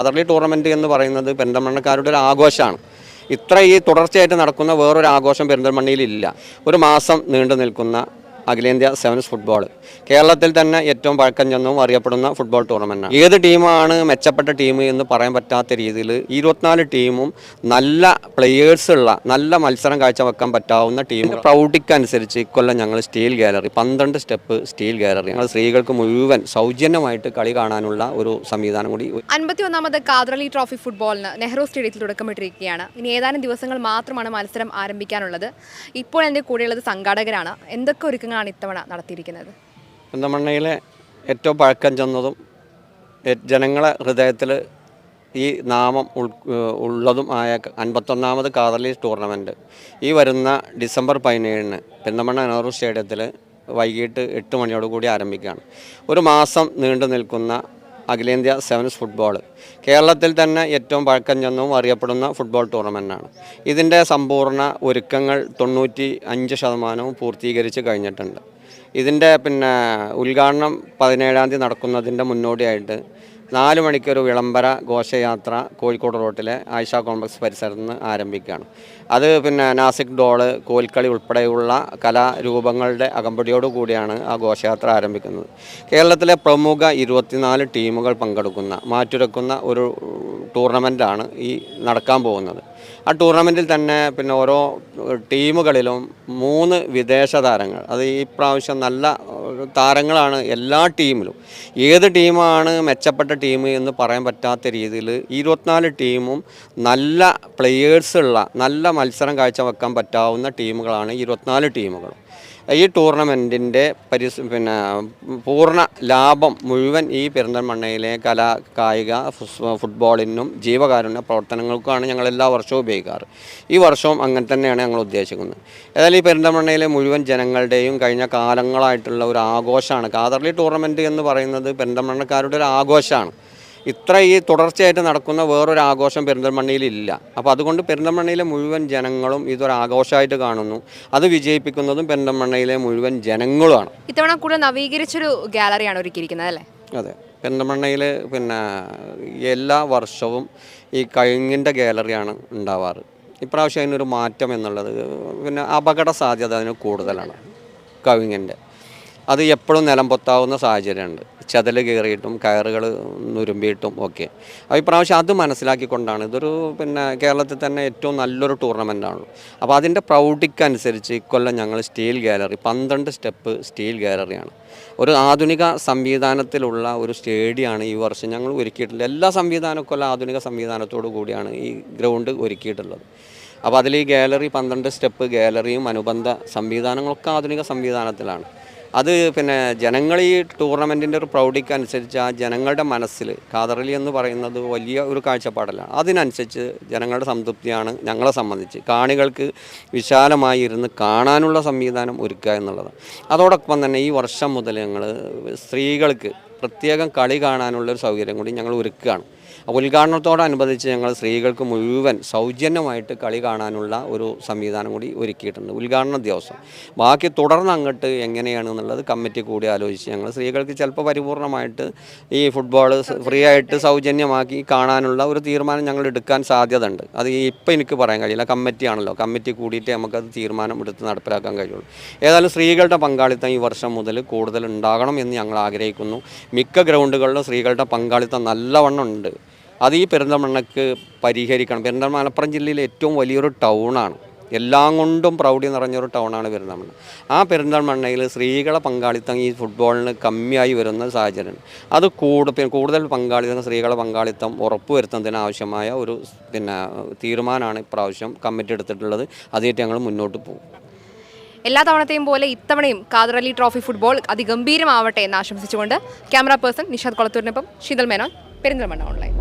അതർലി tournament എന്ന് പറയുന്നത് പെരിന്തൽമണ്ണക്കാരുടെ ഒരു ആഘോഷമാണ്. ഇത്ര ഈ തുടർച്ചയായിട്ട് നടക്കുന്ന വേറൊരു ആഘോഷം പെരിന്തൽമണ്ണയിലില്ല ഒരു മാസം നീണ്ടു നിൽക്കുന്ന അഖിലേന്ത്യാ സെവൻസ് ഫുട്ബോൾ. കേരളത്തിൽ തന്നെ ഏറ്റവും പഴക്കം ചെന്നും അറിയപ്പെടുന്ന ഫുട്ബോൾ ടൂർണമെന്റാണ് ഏത് ടീമാണ് മെച്ചപ്പെട്ട ടീം എന്ന് പറയാൻ പറ്റാത്ത രീതിയിൽ ഇരുപത്തിനാല് ടീമും നല്ല പ്ലെയേഴ്സ് ഉള്ള നല്ല മത്സരം കാഴ്ചവെക്കാൻ പറ്റാവുന്ന ടീം. പ്രൗഢിക്കനുസരിച്ച് ഇക്കൊല്ലം ഞങ്ങൾ സ്റ്റീൽ ഗാലറി പന്ത്രണ്ട് സ്റ്റെപ്പ് സ്റ്റീൽ ഗാലറി. ഞങ്ങൾ സ്ത്രീകൾക്ക് മുഴുവൻ സൗജന്യമായിട്ട് കളി കാണാനുള്ള ഒരു സംവിധാനം കൂടി അൻപത്തി ഒന്നാമത് കാദ്രലി ട്രോഫി ഫുട്ബോളിന് നെഹ്റു സ്റ്റേഡിയത്തിൽ തുടക്കമിട്ടിരിക്കുകയാണ്. ഇനി ഏതാനും ദിവസങ്ങൾ മാത്രമാണ് മത്സരം ആരംഭിക്കാനുള്ളത്. ഇപ്പോൾ എന്റെ കൂടെയുള്ളത് സംഘാടകരാണ്. എന്തൊക്കെ ഒരുക്കങ്ങളാണ് ഇത്തവണ നടത്തിയിരിക്കുന്നത്. പെന്തമണ്ണയിലെ ഏറ്റവും പഴക്കം ചെന്നതും ജനങ്ങളെ ഹൃദയത്തിൽ ഈ നാമം ഉൾ ഉള്ളതും ആയ അൻപത്തൊന്നാമത് കാതലി ടൂർണമെന്റ് ഈ വരുന്ന ഡിസംബർ പതിനേഴിന് പെന്തമണ്ണ നെഹ്റു സ്റ്റേഡിയത്തിൽ വൈകിട്ട് എട്ട് മണിയോടുകൂടി ആരംഭിക്കുകയാണ്. ഒരു മാസം നീണ്ടു നിൽക്കുന്ന അഖിലേന്ത്യാ സെവൻസ് ഫുട്ബോൾ. കേരളത്തിൽ തന്നെ ഏറ്റവും പഴക്കം ചെന്നും അറിയപ്പെടുന്ന ഫുട്ബോൾ ടൂർണമെന്റാണ് ഇതിന്റെ സമ്പൂർണ ഒരുക്കങ്ങൾ തൊണ്ണൂറ്റി അഞ്ച് ശതമാനവും പൂർത്തീകരിച്ച് കഴിഞ്ഞിട്ടുണ്ട്. ഇതിന്റെ പിന്നെ ഉദ്ഘാടനം പതിനേഴാം തീയതി നടക്കുന്നതിന്റെ മുന്നോടിയായിട്ട് നാല് മണിക്കൊരു വിളംബര ഘോഷയാത്ര കോഴിക്കോട് റോട്ടിലെ ആയിഷ കോംപ്ലക്സ് പരിസരത്ത് നിന്ന് ആരംഭിക്കുകയാണ്. അത് പിന്നെ നാസിക് ഡോൾ കോൽക്കളി ഉൾപ്പെടെയുള്ള കലാരൂപങ്ങളുടെ അകമ്പടിയോടു കൂടിയാണ് ആ ഘോഷയാത്ര ആരംഭിക്കുന്നത്. കേരളത്തിലെ പ്രമുഖ ഇരുപത്തിനാല് ടീമുകൾ പങ്കെടുക്കുന്ന മാറ്റുരക്കുന്ന ഒരു ടൂർണമെന്റാണ് ഈ നടക്കാൻ പോകുന്നത്. ആ ടൂർണമെന്റിൽ തന്നെ പിന്നെ ഓരോ ടീമുകളിലും മൂന്ന് വിദേശ താരങ്ങൾ അത് ഈ പ്രാവശ്യം നല്ല താരങ്ങളാണ് എല്ലാ ടീമിലും. ഏത് ടീമാണ് മെച്ചപ്പെട്ട ടീം എന്ന് പറയാൻ പറ്റാത്ത രീതിയിൽ ഇരുപത്തിനാല് ടീമും നല്ല പ്ലെയേഴ്സുള്ള നല്ല മത്സരം കാഴ്ച വെക്കാൻ പറ്റാവുന്ന ടീമുകളാണ് ഇരുപത്തിനാല് ടീമുകളും. ഈ ടൂർണമെന്റിന്റെ പരിസ് പിന്നെ പൂർണ ലാഭം മുഴുവൻ ഈ പെരിന്തൽമണ്ണയിലെ കലാ കായിക ഫുട്ബോളിനും ജീവകാരുണ്യ പ്രവർത്തനങ്ങൾക്കുമാണ് ഞങ്ങൾ എല്ലാ വർഷവും ഉപയോഗിക്കാറ്. ഈ വർഷവും അങ്ങനെ തന്നെയാണ് ഞങ്ങൾ ഉദ്ദേശിക്കുന്നത്. ഏതായാലും ഈ പെരിന്തൽമണ്ണയിലെ മുഴുവൻ ജനങ്ങളുടെയും കഴിഞ്ഞ കാലങ്ങളായിട്ടുള്ള ഒരു ആഘോഷമാണ്. കാതർലി ടൂർണമെന്റ് എന്ന് പറയുന്നത് പെരിന്തൽമണ്ണക്കാരുടെ ഒരു ആഘോഷമാണ്. ഇത്ര ഈ തുടർച്ചയായിട്ട് നടക്കുന്ന വേറൊരു ആഘോഷം പെരിന്തൽമണ്ണയിലില്ല അപ്പോൾ അതുകൊണ്ട് പെരിന്തൽമണ്ണയിലെ മുഴുവൻ ജനങ്ങളും ഇതൊരു ആഘോഷമായിട്ട് കാണുന്നു. അത് വിജയിപ്പിക്കുന്നതും പെരിന്തൽമണ്ണയിലെ മുഴുവൻ ജനങ്ങളുമാണ്. ഇത്തവണ കൂടുതൽ നവീകരിച്ചൊരു ഗാലറിയാണ് ഒരുക്കിയിരിക്കുന്നത് അല്ലേ? അതെ. പെരിന്തൽമണ്ണയിൽ പിന്നെ എല്ലാ വർഷവും ഈ കഴിഞ്ഞിന്റെ ഗാലറിയാണ് ഉണ്ടാവാറ്. ഇപ്രാവശ്യം അതിനൊരു മാറ്റം എന്നുള്ളത് പിന്നെ അപകട സാധ്യത അതിന് കൂടുതലാണ് കവിങ്ങിന്റെ അത് എപ്പോഴും നിലം പൊത്താവുന്ന സാഹചര്യമുണ്ട്. ചതൽ കയറിയിട്ടും കയറുകൾ നുരുമ്പിയിട്ടും ഒക്കെ. അപ്പോൾ ഇപ്രാവശ്യം അത് മനസ്സിലാക്കിക്കൊണ്ടാണ്. ഇതൊരു പിന്നെ കേരളത്തിൽ തന്നെ ഏറ്റവും നല്ലൊരു ടൂർണമെന്റാണല്ലോ അപ്പോൾ അതിന്റെ പ്രൗഢിക്കനുസരിച്ച് ഇക്കൊല്ലം ഞങ്ങൾ സ്റ്റീൽ ഗാലറി പന്ത്രണ്ട് സ്റ്റെപ്പ് സ്റ്റീൽ ഗാലറിയാണ്. ഒരു ആധുനിക സംവിധാനത്തിലുള്ള ഒരു സ്റ്റേഡിയമാണ് ഈ വർഷം ഞങ്ങൾ ഒരുക്കിയിട്ടുള്ളത്. എല്ലാ സംവിധാനക്കൊല്ലം ആധുനിക സംവിധാനത്തോടു കൂടിയാണ് ഈ ഗ്രൗണ്ട് ഒരുക്കിയിട്ടുള്ളത്. അപ്പോൾ അതിൽ ഈ ഗാലറി പന്ത്രണ്ട് സ്റ്റെപ്പ് ഗാലറിയും അനുബന്ധ സംവിധാനങ്ങളൊക്കെ ആധുനിക സംവിധാനത്തിലാണ്. അത് പിന്നെ ജനങ്ങൾ ഈ ടൂർണമെന്റിന്റെ ഒരു പ്രൗഢിക്കനുസരിച്ച് ആ ജനങ്ങളുടെ മനസ്സിൽ കാതറലി എന്ന് പറയുന്നത് വലിയ ഒരു കാഴ്ചപ്പാടല്ല. അതിനനുസരിച്ച് ജനങ്ങളുടെ സംതൃപ്തിയാണ് ഞങ്ങളെ സംബന്ധിച്ച്. കാണികൾക്ക് വിശാലമായി ഇരുന്ന് കാണാനുള്ള സംവിധാനം ഒരുക്കുക എന്നുള്ളത്. അതോടൊപ്പം തന്നെ ഈ വർഷം മുതൽ ഞങ്ങൾ സ്ത്രീകൾക്ക് പ്രത്യേകം കളി കാണാനുള്ള ഒരു സൗകര്യം കൂടി ഞങ്ങൾ ഒരുക്കുകയാണ്. ഉദ്ഘാടനത്തോടനുബന്ധിച്ച് ഞങ്ങൾ സ്ത്രീകൾക്ക് മുഴുവൻ സൗജന്യമായിട്ട് കളി കാണാനുള്ള ഒരു സംവിധാനം കൂടി ഒരുക്കിയിട്ടുണ്ട്. ഉദ്ഘാടന ദിവസം. ബാക്കി തുടർന്ന് അങ്ങോട്ട് എങ്ങനെയാണ് എന്നുള്ളത് കമ്മിറ്റി കൂടി ആലോചിച്ച് ഞങ്ങൾ സ്ത്രീകൾക്ക് ചിലപ്പോൾ പരിപൂർണമായിട്ട് ഈ ഫുട്ബോൾ ഫ്രീ ആയിട്ട് സൗജന്യമാക്കി കാണാനുള്ള ഒരു തീരുമാനം ഞങ്ങൾ എടുക്കാൻ സാധ്യത ഉണ്ട് അത് ഇപ്പം എനിക്ക് പറയാൻ കഴിയില്ല. കമ്മിറ്റി ആണല്ലോ. കമ്മിറ്റി കൂടിയിട്ട് നമുക്കത് തീരുമാനം എടുത്ത് നടപ്പിലാക്കാൻ കഴിയുള്ളൂ. ഏതായാലും സ്ത്രീകളുടെ പങ്കാളിത്തം ഈ വർഷം മുതൽ കൂടുതൽ ഉണ്ടാകണം എന്ന് ഞങ്ങൾ ആഗ്രഹിക്കുന്നു. മിക്ക ഗ്രൗണ്ടുകളിലും സ്ത്രീകളുടെ പങ്കാളിത്തം നല്ലവണ്ണം ഉണ്ട്. അത് ഈ പെരിന്തൽമണ്ണക്ക് പരിഹരിക്കണം. പെരിന്തൽമണ്ണ മലപ്പുറം ജില്ലയിലെ ഏറ്റവും വലിയൊരു ടൗണാണ്. എല്ലാം കൊണ്ടും പ്രൗഢി നിറഞ്ഞൊരു ടൗണാണ് പെരിന്തൽമണ്ണ. ആ പെരിന്തൽമണ്ണയിൽ സ്ത്രീകളെ പങ്കാളിത്തം ഈ ഫുട്ബോളിന് കമ്മിയായി വരുന്ന സാഹചര്യം. അത് കൂടുതൽ കൂടുതൽ പങ്കാളിത്തം സ്ത്രീകളെ പങ്കാളിത്തം ഉറപ്പുവരുത്തുന്നതിന് ആവശ്യമായ ഒരു പിന്നെ തീരുമാനമാണ് ഇപ്രാവശ്യം കമ്മിറ്റി എടുത്തിട്ടുള്ളത്. അതായിട്ട് ഞങ്ങൾ മുന്നോട്ട് പോകും. എല്ലാ തവണത്തെയും പോലെ ഇത്തവണയും കാതറലി ട്രോഫി ഫുട്ബോൾ അതിഗംഭീരമാവട്ടെ എന്ന് ആശംസിച്ചുകൊണ്ട് ക്യാമറ പേഴ്സൺ നിഷാദ് കൊളത്തൂരിനൊപ്പം ശീതൽ മേനോൻ പെരിന്തൽമണ്ണ ഓൺലൈൻ.